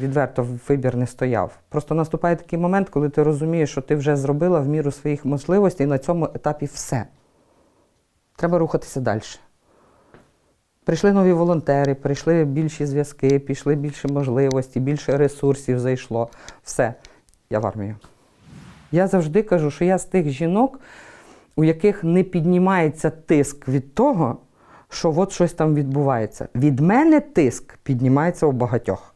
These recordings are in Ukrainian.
Відверто вибір не стояв. Просто наступає такий момент, коли ти розумієш, що ти вже зробила в міру своїх можливостей, і на цьому етапі все. Треба рухатися далі. Прийшли нові волонтери, прийшли більші зв'язки, пішли більше можливості, більше ресурсів зайшло. Все, я в армію. Я завжди кажу, що я з тих жінок, у яких не піднімається тиск від того, що от щось там відбувається. Від мене тиск піднімається у багатьох.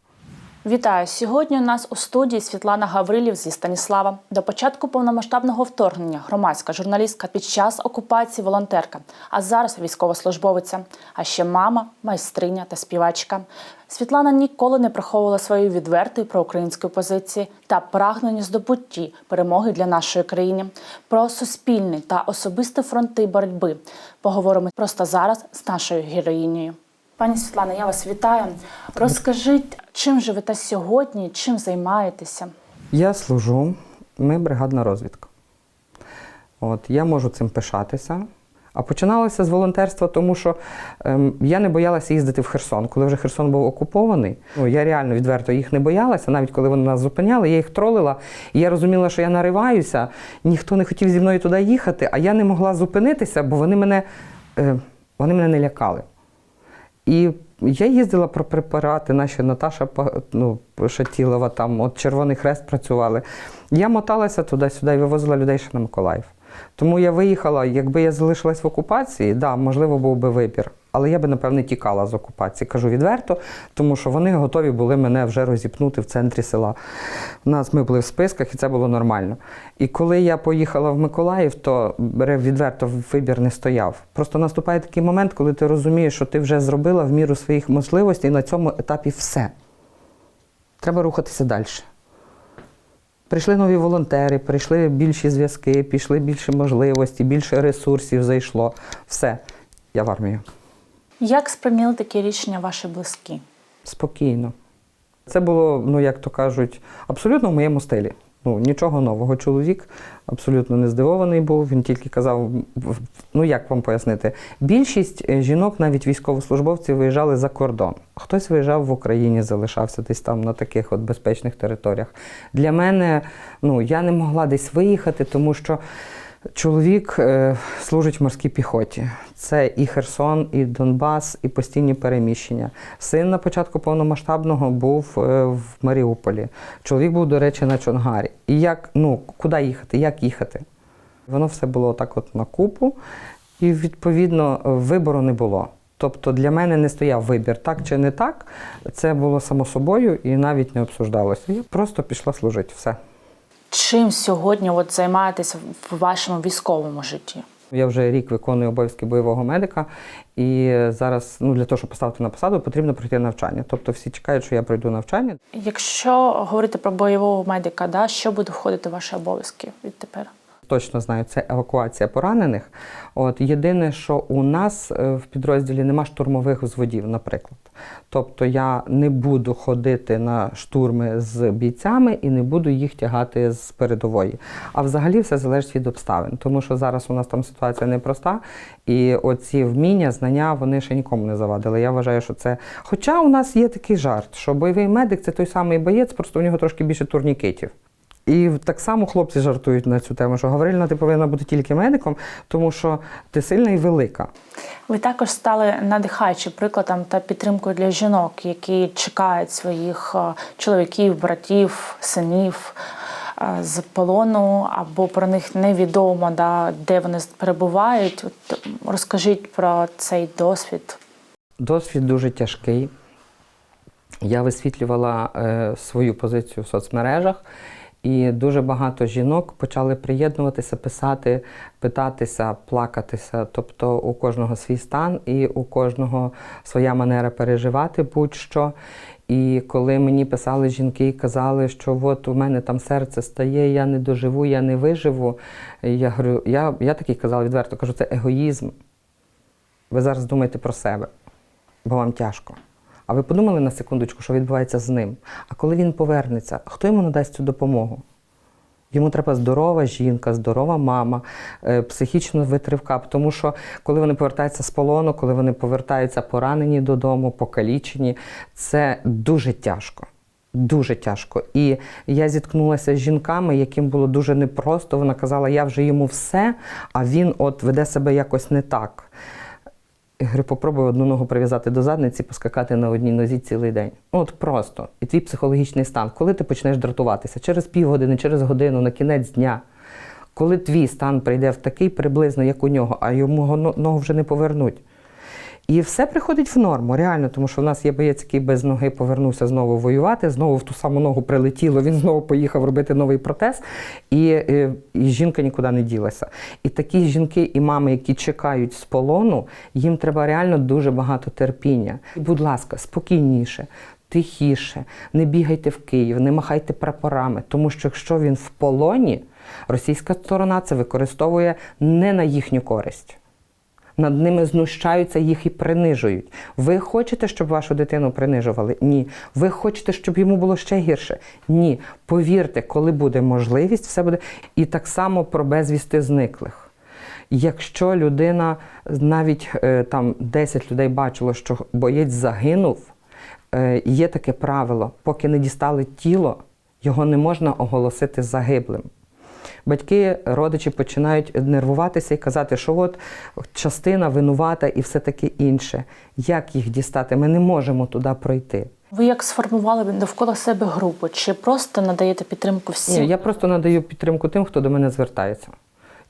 Вітаю! Сьогодні у нас у студії Світлана Гаврилів зі Станіслава. До початку повномасштабного вторгнення громадська журналістка під час окупації волонтерка, а зараз військовослужбовиця, а ще мама, майстриня та співачка. Світлана ніколи не приховувала своєї відвертої проукраїнської позиції та прагнення здобутті перемоги для нашої країни. Про суспільні та особисті фронти боротьби поговоримо просто зараз з нашою героїнею. Пані Світлана, я вас вітаю. Розкажіть, чим живете сьогодні, чим займаєтеся? Я служу, ми бригадна розвідка. От, я можу цим пишатися. А починалося з волонтерства, тому що ем, я не боялася їздити в Херсон. Коли вже Херсон був окупований, ну, я реально відверто їх не боялася, навіть коли вони нас зупиняли, я їх тролила. І я розуміла, що я нариваюся, ніхто не хотів зі мною туди їхати, а я не могла зупинитися, бо вони мене, е, вони мене не лякали. І я їздила про препарати, наші Наташа ну, Шатілова, там от Червоний Хрест працювали. Я моталася туди-сюди і вивозила людей ще на Миколаїв. Тому я виїхала, якби я залишилась в окупації, да, можливо, був би вибір. Але я би, напевне, тікала з окупації, кажу відверто, тому що вони готові були мене вже розіпнути в центрі села. У нас ми були в списках, і це було нормально. І коли я поїхала в Миколаїв, то відверто вибір не стояв. Просто наступає такий момент, коли ти розумієш, що ти вже зробила в міру своїх можливостей, і на цьому етапі все. Треба рухатися далі. Прийшли нові волонтери, прийшли більші зв'язки, пішли більше можливості, більше ресурсів зайшло. Все, я в армію. Як сприйняли такі рішення ваші близькі? Спокійно. Це було, ну як то кажуть, абсолютно в моєму стилі. Ну, нічого нового. Чоловік абсолютно не здивований був. Він тільки казав: ну як вам пояснити, більшість е, жінок, навіть військовослужбовців, виїжджали за кордон. Хтось виїжджав в Україні, залишався десь там на таких от безпечних територіях. Для мене, ну я не могла десь виїхати, тому що. Чоловік е, служить в морській піхоті. Це і Херсон, і Донбас, і постійні переміщення. Син на початку повномасштабного був е, в Маріуполі. Чоловік був, до речі, на Чонгарі. І як, ну, куди їхати, як їхати? Воно все було так от на купу, і відповідно вибору не було. Тобто для мене не стояв вибір, так чи не так. Це було само собою і навіть не обсуждалося. Я просто пішла служити. Все. Чим сьогодні от займаєтеся в вашому військовому житті? Я вже рік виконую обов'язки бойового медика, і зараз ну, для того, щоб поставити на посаду, потрібно пройти навчання. Тобто всі чекають, що я пройду навчання. Якщо говорити про бойового медика, да, що буде входити в ваші обов'язки відтепер? Точно знаю, це евакуація поранених. От єдине, що у нас е, в підрозділі нема штурмових взводів, наприклад. Тобто я не буду ходити на штурми з бійцями і не буду їх тягати з передової. А взагалі все залежить від обставин, тому що зараз у нас там ситуація непроста, і оці вміння, знання вони ще нікому не завадили. Я вважаю, що це. Хоча у нас є такий жарт, що бойовий медик це той самий боєць, просто у нього трошки більше турнікетів. І так само хлопці жартують на цю тему, що Гавриліна, ти повинна бути тільки медиком, тому що ти сильна і велика. Ви також стали надихаючим прикладом та підтримкою для жінок, які чекають своїх е, чоловіків, братів, синів е, з полону, або про них невідомо, да, де вони перебувають. От розкажіть про цей досвід. Досвід дуже тяжкий. Я висвітлювала е, свою позицію в соцмережах, і дуже багато жінок почали приєднуватися, писати, питатися, плакатися. Тобто у кожного свій стан і у кожного своя манера переживати будь-що. І коли мені писали жінки і казали, що от у мене там серце стає, я не доживу, я не виживу. Я говорю, я, я такий казала відверто, кажу, це егоїзм. Ви зараз думаєте про себе, бо вам тяжко. А ви подумали на секундочку, що відбувається з ним? А коли він повернеться, хто йому надасть цю допомогу? Йому треба здорова жінка, здорова мама, е, психічно витривка. Тому що коли вони повертаються з полону, коли вони повертаються поранені додому, покалічені, це дуже тяжко. Дуже тяжко. І я зіткнулася з жінками, яким було дуже непросто. Вона казала, я вже йому все, а він от веде себе якось не так. Я говорю, попробуй одну ногу прив'язати до задниці, поскакати на одній нозі цілий день. Ну, От просто. І твій психологічний стан. Коли ти почнеш дратуватися? Через півгодини, через годину, на кінець дня. Коли твій стан прийде в такий приблизно, як у нього, а йому ногу вже не повернуть. І все приходить в норму, реально, тому що в нас є боєць, який без ноги повернувся знову воювати, знову в ту саму ногу прилетіло, він знову поїхав робити новий протез, і, е, і жінка нікуди не ділася. І такі жінки і мами, які чекають з полону, їм треба реально дуже багато терпіння. І, будь ласка, спокійніше. Тихіше, не бігайте в Київ, не махайте прапорами, тому що якщо він в полоні, російська сторона це використовує не на їхню користь над ними знущаються, їх і принижують. Ви хочете, щоб вашу дитину принижували? Ні. Ви хочете, щоб йому було ще гірше? Ні. Повірте, коли буде можливість, все буде. І так само про безвісти зниклих. Якщо людина навіть е, там 10 людей бачило, що боєць загинув, е, є таке правило: поки не дістали тіло, його не можна оголосити загиблим. Батьки, родичі починають нервуватися і казати, що от частина винувата і все таке інше. Як їх дістати? Ми не можемо туди пройти. Ви як сформували довкола себе групу? Чи просто надаєте підтримку всім? Ні, я просто надаю підтримку тим, хто до мене звертається.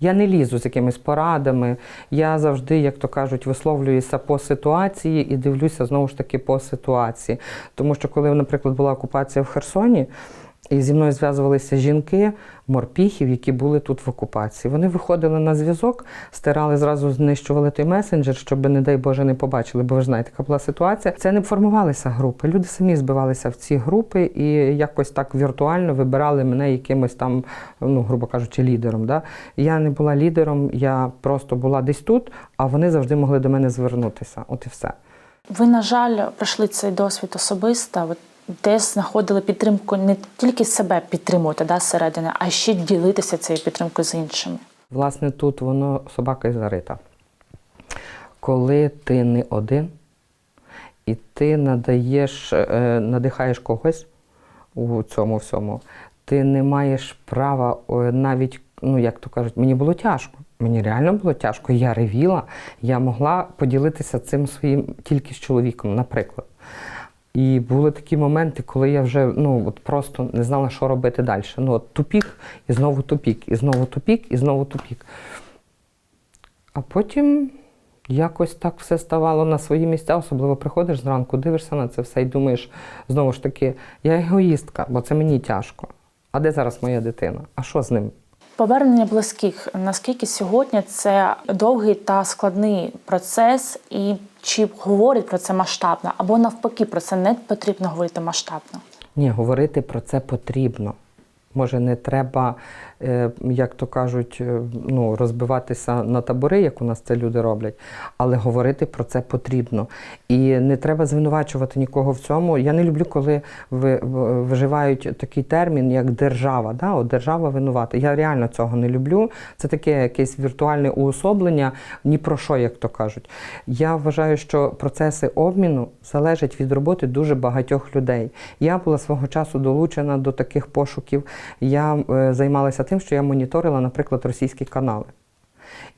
Я не лізу з якимись порадами. Я завжди, як то кажуть, висловлююся по ситуації і дивлюся знову ж таки по ситуації. Тому що, коли, наприклад, була окупація в Херсоні, і зі мною зв'язувалися жінки морпіхів, які були тут в окупації. Вони виходили на зв'язок, стирали зразу знищували той месенджер, щоб, не дай Боже, не побачили, бо ви ж знаєте, яка була ситуація. Це не формувалися групи. Люди самі збивалися в ці групи і якось так віртуально вибирали мене якимось там, ну, грубо кажучи, лідером. Да? Я не була лідером, я просто була десь тут, а вони завжди могли до мене звернутися. От і все. Ви, на жаль, пройшли цей досвід особисто. Десь знаходили підтримку не тільки себе підтримувати да, зсередини, а ще ділитися цією підтримкою з іншими. Власне, тут воно собака і зарита. Коли ти не один, і ти надаєш, е, надихаєш когось у цьому всьому, ти не маєш права навіть, ну як то кажуть, мені було тяжко. Мені реально було тяжко. Я ревіла, я могла поділитися цим своїм тільки з чоловіком, наприклад. І були такі моменти, коли я вже ну от просто не знала, що робити далі. Ну от тупік, і знову тупік, і знову тупік, і знову тупік. А потім якось так все ставало на свої місця, особливо приходиш зранку, дивишся на це все і думаєш, знову ж таки, я егоїстка, бо це мені тяжко. А де зараз моя дитина? А що з ним? Повернення близьких наскільки сьогодні це довгий та складний процес, і чи говорять про це масштабно, або навпаки про це не потрібно говорити масштабно? Ні, говорити про це потрібно. Може, не треба, як то кажуть, е, ну, розбиватися на табори, як у нас це люди роблять, але говорити про це потрібно. І не треба звинувачувати нікого в цьому. Я не люблю, коли ви, в- вживають такий термін, як держава. Да? От держава винувата. Я реально цього не люблю. Це таке якесь віртуальне уособлення, ні про що, як то кажуть. Я вважаю, що процеси обміну залежать від роботи дуже багатьох людей. Я була свого часу долучена до таких пошуків. Я е, займалася тим, що я моніторила, наприклад, російські канали.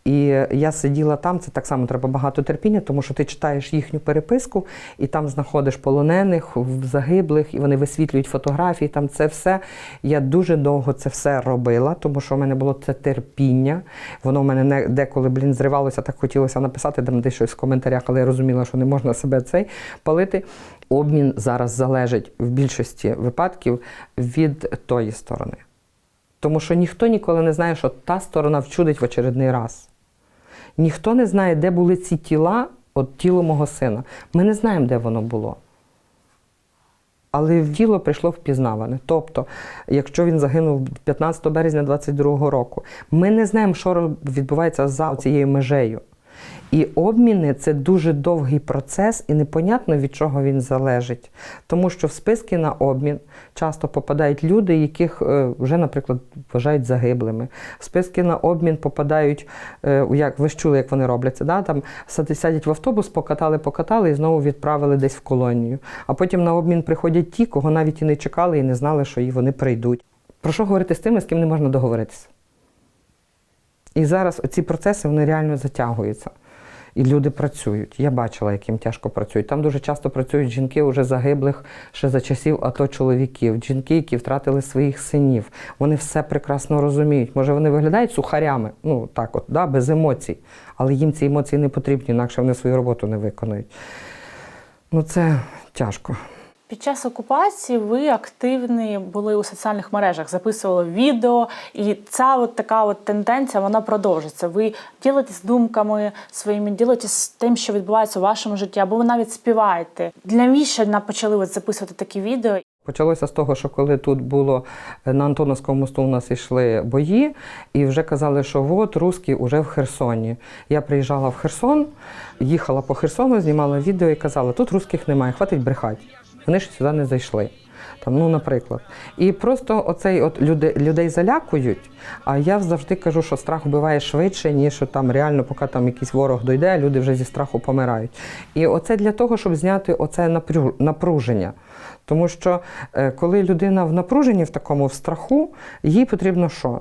І я сиділа там, це так само треба багато терпіння, тому що ти читаєш їхню переписку і там знаходиш полонених, загиблих, і вони висвітлюють фотографії, там це все. Я дуже довго це все робила, тому що в мене було це терпіння. Воно в мене не, деколи, блін, зривалося, так хотілося написати там десь щось в коментарях, але я розуміла, що не можна себе цей палити. Обмін зараз залежить в більшості випадків від тої сторони. Тому що ніхто ніколи не знає, що та сторона вчудить в очередний раз. Ніхто не знає, де були ці тіла, от тіло мого сина. Ми не знаємо, де воно було. Але тіло прийшло впізнаване. Тобто, якщо він загинув 15 березня 22-го року, ми не знаємо, що відбувається за цією межею. І обміни це дуже довгий процес, і непонятно від чого він залежить. Тому що в списки на обмін часто попадають люди, яких е, вже, наприклад, вважають загиблими. В списки на обмін попадають, е, як ви ж чули, як вони робляться. Да? Там сядять в автобус, покатали, покатали і знову відправили десь в колонію. А потім на обмін приходять ті, кого навіть і не чекали, і не знали, що вони прийдуть. Про що говорити з тими, з ким не можна договоритися? І зараз ці процеси вони реально затягуються. І люди працюють. Я бачила, як їм тяжко працюють. Там дуже часто працюють жінки уже загиблих ще за часів АТО чоловіків, жінки, які втратили своїх синів. Вони все прекрасно розуміють. Може, вони виглядають сухарями, ну так, от, да, без емоцій, але їм ці емоції не потрібні, інакше вони свою роботу не виконують. Ну, це тяжко. Під час окупації ви активні були у соціальних мережах, записували відео, і ця от така от тенденція вона продовжиться. Ви ділитесь думками своїми, ділитесь тим, що відбувається у вашому житті, або ви навіть співаєте. Для Міші почали записувати такі відео. Почалося з того, що коли тут було е, на Антоновському мосту, у нас йшли бої, і вже казали, що от русські вже в Херсоні. Я приїжджала в Херсон, їхала по Херсону, знімала відео і казала, тут русських немає, хватить брехати. Вони ж сюди не зайшли. Там, ну, наприклад. І просто оцей от люди, людей залякують. А я завжди кажу, що страх вбиває швидше, ніж там реально, поки там якийсь ворог дойде, люди вже зі страху помирають. І оце для того, щоб зняти оце напруження. Тому що е, коли людина в напруженні в такому в страху, їй потрібно що?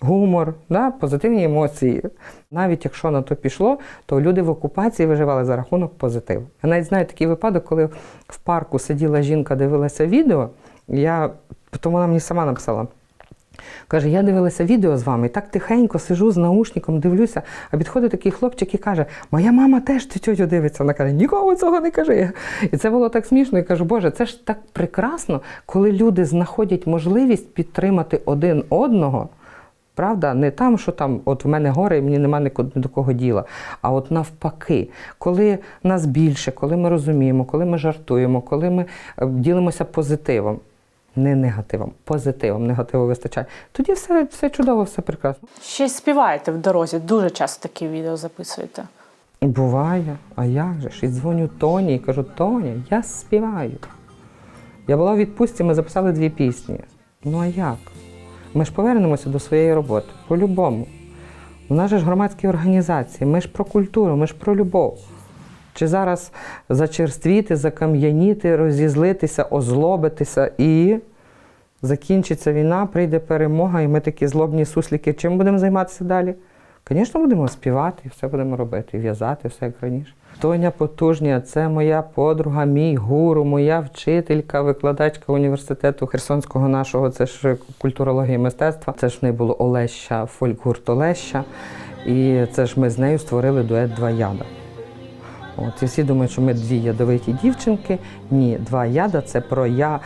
Гумор, да? позитивні емоції. Навіть якщо на то пішло, то люди в окупації виживали за рахунок позитиву. Я навіть знаю такий випадок, коли в парку сиділа жінка, дивилася відео. Я, потім вона мені сама написала. Каже, я дивилася відео з вами, і так тихенько сижу з наушником, дивлюся, а підходить такий хлопчик і каже: Моя мама теж цю тьотю дивиться. Вона каже, нікому цього не кажи. І це було так смішно. І кажу, Боже, це ж так прекрасно, коли люди знаходять можливість підтримати один одного. Правда, не там, що там, от в мене горе, і мені нема ні до кого діла. А от навпаки, коли нас більше, коли ми розуміємо, коли ми жартуємо, коли ми е, ділимося позитивом, не негативом, позитивом, негативу вистачає, тоді все, все чудово, все прекрасно. Ще й співаєте в дорозі. Дуже часто такі відео записуєте. Буває, а як же ж? І дзвоню Тоні і кажу, Тоня, я співаю. Я була у відпустці, ми записали дві пісні. Ну а як? Ми ж повернемося до своєї роботи, по-любому. У нас же ж громадські організації, ми ж про культуру, ми ж про любов. Чи зараз зачерствіти, закам'яніти, розізлитися, озлобитися і закінчиться війна, прийде перемога, і ми такі злобні сусліки. Чим будемо займатися далі? Звісно, будемо співати, все будемо робити, в'язати, все як раніше. Тоня Потужня, це моя подруга, мій гуру, моя вчителька, викладачка університету Херсонського нашого, це ж культурологія мистецтва. Це ж в неї було Олеща, фольк-гурт Олеща. І це ж ми з нею створили дует Два яда. От, і всі думають, що ми дві ядовиті дівчинки. Ні, два яда це про я,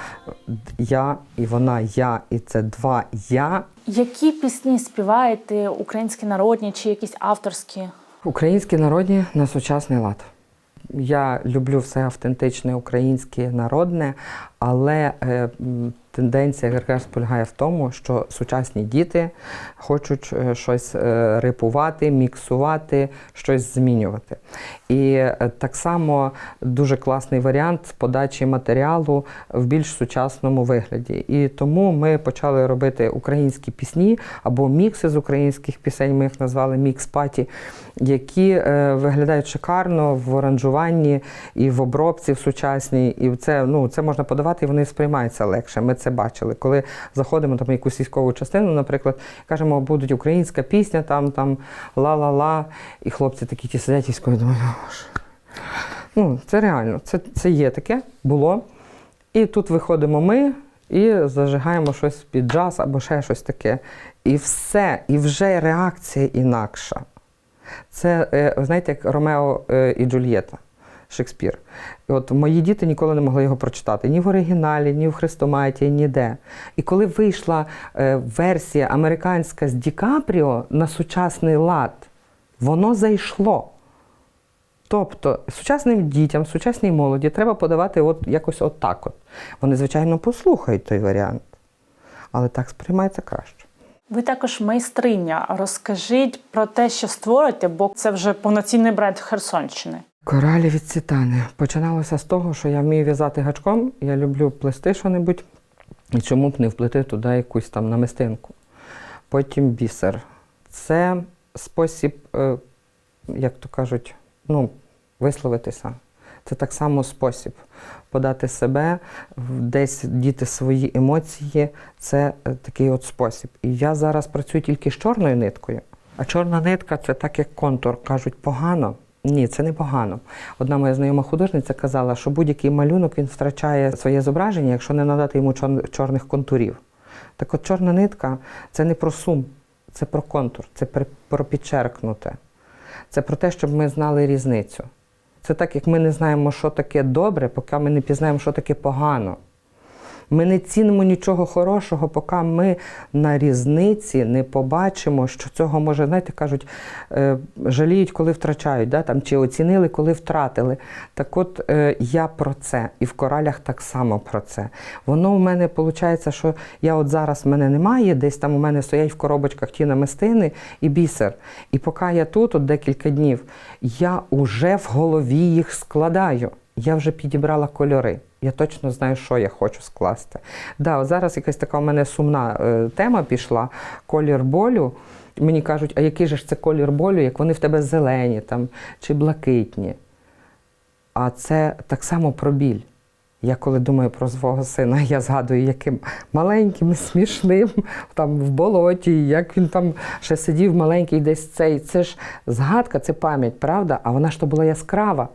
я і вона я, і це два я. Які пісні співаєте, українські народні чи якісь авторські? Українські народні на сучасний лад. Я люблю все автентичне, українське, народне, але е, тенденція якраз полягає в тому, що сучасні діти хочуть е, щось е, рипувати, міксувати, щось змінювати. І так само дуже класний варіант подачі матеріалу в більш сучасному вигляді. І тому ми почали робити українські пісні або мікси з українських пісень, ми їх назвали мікс-паті, які виглядають шикарно в оранжуванні і в обробці в сучасній. І це, ну, це можна подавати, і вони сприймаються легше. Ми це бачили. Коли заходимо там в якусь військову частину, наприклад, кажемо, буде українська пісня, там там ла-ла-ла, і хлопці такі ті сидять військові думають. Ну, це реально, це, це є таке, було. І тут виходимо ми і зажигаємо щось під джаз або ще щось таке. І все, і вже реакція інакша. Це, е, знаєте, як Ромео е, і Джульєта. Шекспір. І от мої діти ніколи не могли його прочитати ні в оригіналі, ні в Хрестоматі, ніде. І коли вийшла е, версія американська з Ді Капріо на сучасний лад, воно зайшло. Тобто сучасним дітям, сучасній молоді треба подавати от якось отак. От. Вони, звичайно, послухають той варіант, але так сприймається краще. Ви також майстриня. Розкажіть про те, що створюєте, бо це вже повноцінний бренд Херсонщини. Коралі від цитани. Починалося з того, що я вмію в'язати гачком, я люблю плести що-небудь, і чому б не вплити туди якусь там намистинку. Потім бісер. Це спосіб, е, як то кажуть, ну, висловитися. Це так само спосіб подати себе, десь діти свої емоції. Це е, такий от спосіб. І я зараз працюю тільки з чорною ниткою. А чорна нитка це так як контур. Кажуть, погано. Ні, це не погано. Одна моя знайома художниця казала, що будь-який малюнок він втрачає своє зображення, якщо не надати йому чор- чорних контурів. Так от чорна нитка це не про сум, це про контур, це про підчеркнуте. Це про те, щоб ми знали різницю. Це так, як ми не знаємо, що таке добре, поки ми не пізнаємо, що таке погано. Ми не цінимо нічого хорошого, поки ми на різниці не побачимо, що цього може, знаєте, кажуть, е, жаліють, коли втрачають, да? там, чи оцінили, коли втратили. Так от е, я про це, і в коралях так само про це. Воно у мене виходить, що я от зараз в мене немає, десь там у мене стоять в коробочках ті намистини і бісер. І поки я тут, от декілька днів, я уже в голові їх складаю. Я вже підібрала кольори. Я точно знаю, що я хочу скласти. Да, от зараз якась така у мене сумна е, тема пішла колір болю. Мені кажуть, а який же ж це колір болю, як вони в тебе зелені там, чи блакитні. А це так само про біль. Я коли думаю про свого сина, я згадую, яким маленьким, смішним, там в болоті, як він там ще сидів маленький десь цей. Це ж згадка, це пам'ять, правда? А вона ж то була яскрава.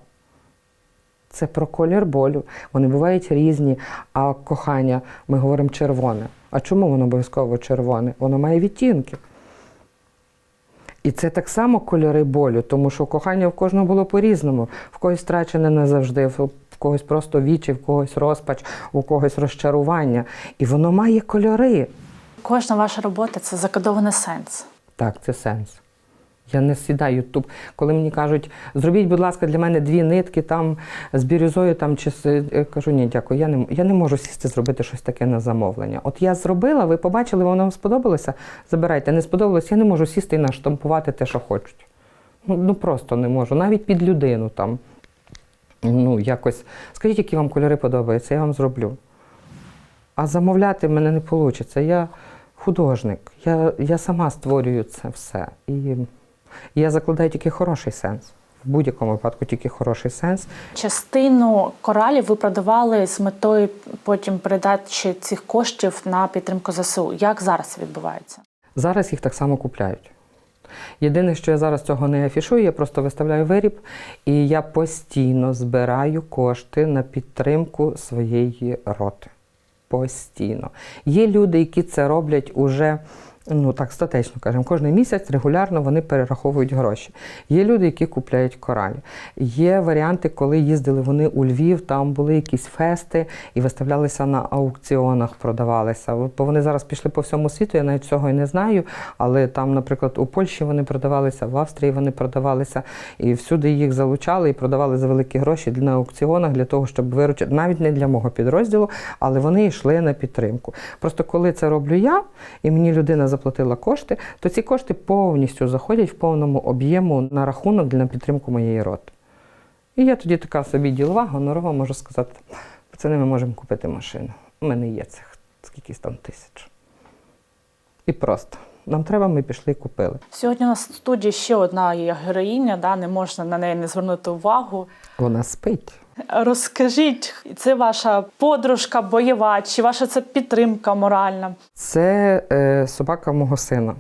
Це про колір болю. Вони бувають різні, а кохання ми говоримо червоне. А чому воно обов'язково червоне? Воно має відтінки. І це так само кольори болю, тому що кохання в кожного було по-різному. В когось втрачене назавжди, в в когось просто вічі, в когось розпач, у когось розчарування. І воно має кольори. Кожна ваша робота це закодований сенс. Так, це сенс. Я не сідаю тут. Коли мені кажуть, зробіть, будь ласка, для мене дві нитки там з бірюзою там чи я кажу, ні, дякую, я не, я не можу сісти зробити щось таке на замовлення. От я зробила, ви побачили, воно вам сподобалося. Забирайте, не сподобалось, я не можу сісти і наштампувати те, що хочуть. Ну, ну просто не можу. Навіть під людину там. Ну, якось. Скажіть, які вам кольори подобаються, я вам зроблю. А замовляти в мене не вийде. Я художник, я, я сама створюю це все. І я закладаю тільки хороший сенс. В будь-якому випадку тільки хороший сенс. Частину коралів ви продавали з метою потім передачі цих коштів на підтримку ЗСУ. Як зараз відбувається? Зараз їх так само купляють. Єдине, що я зараз цього не афішую, я просто виставляю виріб, і я постійно збираю кошти на підтримку своєї роти. Постійно. Є люди, які це роблять уже. Ну так статечно кажемо, кожен місяць регулярно вони перераховують гроші. Є люди, які купляють коралі. Є варіанти, коли їздили вони у Львів, там були якісь фести і виставлялися на аукціонах, продавалися. Бо вони зараз пішли по всьому світу, я навіть цього і не знаю. Але там, наприклад, у Польщі вони продавалися, в Австрії вони продавалися, і всюди їх залучали і продавали за великі гроші на аукціонах для того, щоб виручити, навіть не для мого підрозділу, але вони йшли на підтримку. Просто коли це роблю я, і мені людина заплатила кошти, то ці кошти повністю заходять в повному об'єму на рахунок для підтримку моєї роти. І я тоді така собі ділова, гонорова, можу сказати, пацани, ми можемо купити машину. У мене є цих скількись там тисяч. І просто. Нам треба, ми пішли і купили. Сьогодні у нас в студії ще одна є героїня, да, не можна на неї не звернути увагу. Вона спить. Розкажіть, це ваша подружка бойова, чи ваша це підтримка моральна? Це е, собака мого сина.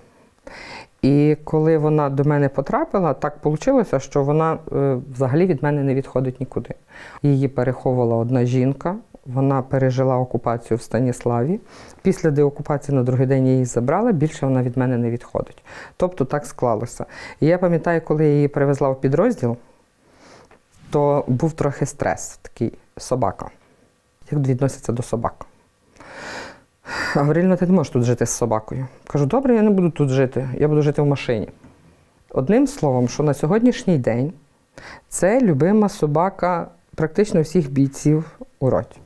І коли вона до мене потрапила, так вийшло, що вона е, взагалі від мене не відходить нікуди. Її переховувала одна жінка. Вона пережила окупацію в Станіславі. Після деокупації на другий день її забрала, більше вона від мене не відходить. Тобто так склалося. І я пам'ятаю, коли я її привезла в підрозділ, то був трохи стрес, такий собака. Як відносяться до собак? Гавриліна, ти не можеш тут жити з собакою. Кажу, добре, я не буду тут жити, я буду жити в машині. Одним словом, що на сьогоднішній день це любима собака практично всіх бійців у роті.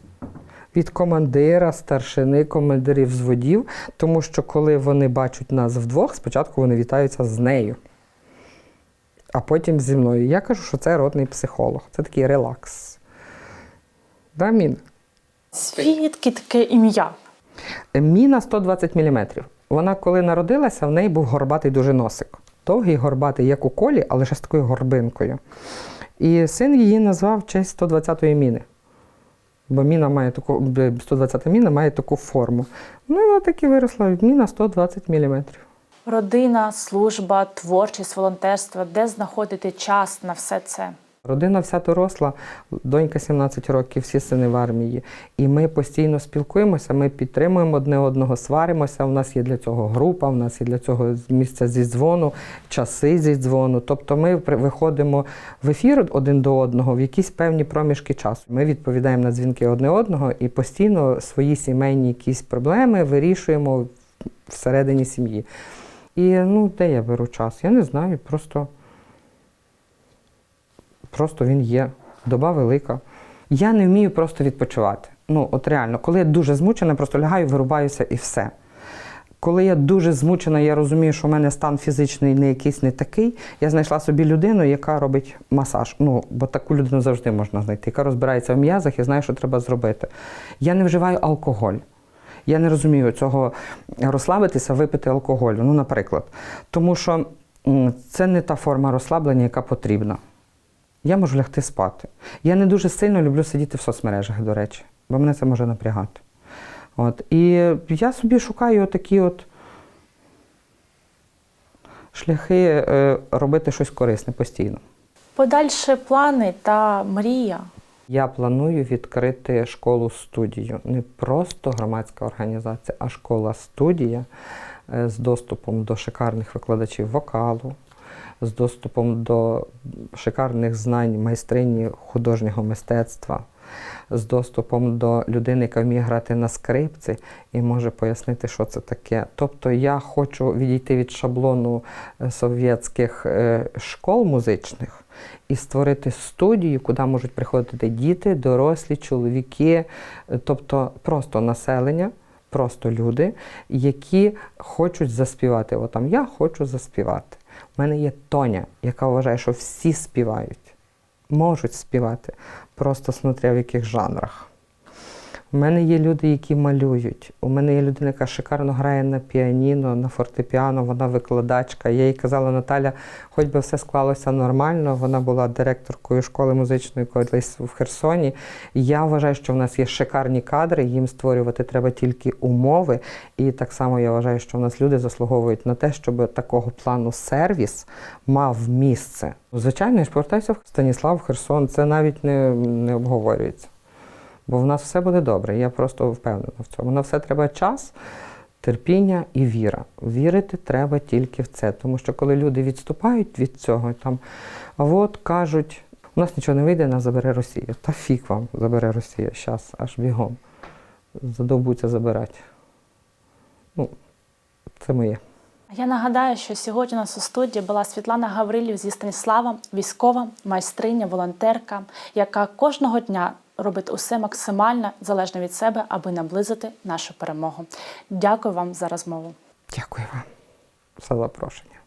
від командира, старшини, командирів взводів, тому що коли вони бачать нас вдвох, спочатку вони вітаються з нею, а потім зі мною. Я кажу, що це ротний психолог. Це такий релакс. Да, Мін? Звідки таке ім'я? Міна 120 мм. Вона, коли народилася, в неї був горбатий дуже носик. Довгий горбатий, як у колі, але ще з такою горбинкою. І син її назвав в честь 120-ї міни. Бо міна має таку, б- 120 міна має таку форму. Ну і отак і виросла міна 120 мм. Родина, служба, творчість, волонтерство, де знаходити час на все це? Родина вся доросла, донька 17 років, всі сини в армії. І ми постійно спілкуємося, ми підтримуємо одне одного, сваримося. У нас є для цього група, у нас є для цього місце зі дзвону, часи зі дзвону. Тобто ми виходимо в ефір один до одного в якісь певні проміжки часу. Ми відповідаємо на дзвінки одне одного і постійно свої сімейні якісь проблеми вирішуємо всередині сім'ї. І ну, де я беру час? Я не знаю, просто. Просто він є. Доба велика. Я не вмію просто відпочивати. Ну, от реально, коли я дуже змучена, просто лягаю, вирубаюся і все. Коли я дуже змучена, я розумію, що в мене стан фізичний не якийсь не такий. Я знайшла собі людину, яка робить масаж. Ну, бо таку людину завжди можна знайти, яка розбирається в м'язах і знає, що треба зробити. Я не вживаю алкоголь. Я не розумію цього розслабитися, випити алкоголю. Ну, наприклад. Тому що це не та форма розслаблення, яка потрібна. Я можу лягти спати. Я не дуже сильно люблю сидіти в соцмережах, до речі, бо мене це може напрягати. От. І я собі шукаю такі от шляхи е, робити щось корисне постійно. Подальші плани та мрія. Я планую відкрити школу-студію. Не просто громадська організація, а школа-студія е, з доступом до шикарних викладачів вокалу, з доступом до шикарних знань майстрині художнього мистецтва, з доступом до людини, яка вміє грати на скрипці і може пояснити, що це таке. Тобто я хочу відійти від шаблону е, совєтських е, школ музичних і створити студію, куди можуть приходити діти, дорослі, чоловіки, е, тобто просто населення, просто люди, які хочуть заспівати. О, там я хочу заспівати. У мене є Тоня, яка вважає, що всі співають, можуть співати, просто смотря в яких жанрах. У мене є люди, які малюють. У мене є людина, яка шикарно грає на піаніно, на фортепіано, вона викладачка. Я їй казала, Наталя, хоч би все склалося нормально. Вона була директоркою школи музичної колись в Херсоні. Я вважаю, що в нас є шикарні кадри, їм створювати треба тільки умови. І так само я вважаю, що в нас люди заслуговують на те, щоб такого плану сервіс мав місце. Звичайно, я ж повертаюся в Станіслав, Херсон. Це навіть не, не обговорюється. Бо в нас все буде добре. Я просто впевнена в цьому. На все треба час, терпіння і віра. Вірити треба тільки в це. Тому що коли люди відступають від цього, там, а от кажуть, у нас нічого не вийде, нас забере Росія. Та фік вам забере Росія. Щас, аж бігом. Задовбуться забирати. Ну, це моє. Я нагадаю, що сьогодні у нас у студії була Світлана Гаврилів зі Станіслава, військова майстриня, волонтерка, яка кожного дня робить усе максимально залежно від себе, аби наблизити нашу перемогу. Дякую вам за розмову. Дякую вам за запрошення.